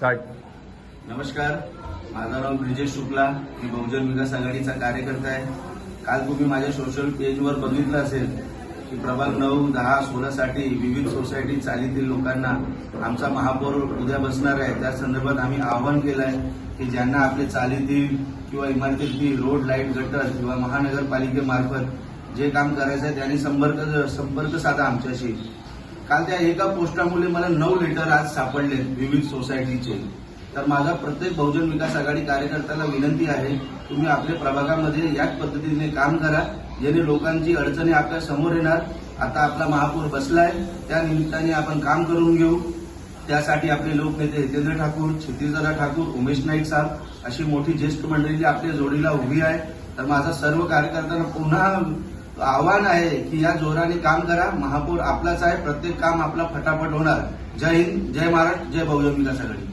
Start नमस्कार. माझं नाव ब्रिजेश शुक्ला. मी बहुजन विकास आघाडीचा कार्यकर्ता आहे. काल तुम्ही माझ्या सोशल पेजवर बघितलं असेल की प्रभाग नऊ दहा सोळासाठी विविध सोसायटी चालीतील लोकांना आमचा महापौर उद्या बसणार आहे. त्या संदर्भात आम्ही आवाहन केलं आहे की ज्यांना आपले चालीतील किंवा इमारतीतील रोड लाइट गटर किंवा महानगरपालिकेमार्फत जे काम करायचं आहे त्यांनी संपर्क संपर्क साधा आमच्याशी. काल त्या एका पोस्टामुळे मला नऊ लेटर आज सापडले विविध सोसायटीचे. तर माझा प्रत्येक बहुजन विकास आघाडी कार्यकर्त्याला विनंती आहे तुम्ही आपल्या प्रभागामध्ये याच पद्धतीने काम करा जेणे लोकांची अडचणी आपल्यासमोर येणार. आता आपला महापौर बसलाय त्या निमित्ताने आपण काम करून घेऊ. त्यासाठी आपले लोकनेते हितेंद्र ठाकूर क्षितिजदा ठाकूर उमेश नाईक साहेब अशी मोठी ज्येष्ठ मंडळी आपल्या जोडीला उभी आहे. तर माझा सर्व कार्यकर्त्यांना पुन्हा आव्हान आहे की या जोराने काम करा. महापौर आपलाच आहे. प्रत्येक काम आपला फटाफट होणार. जय हिंद जय महाराष्ट्र जय बहुजन विकास आघाडी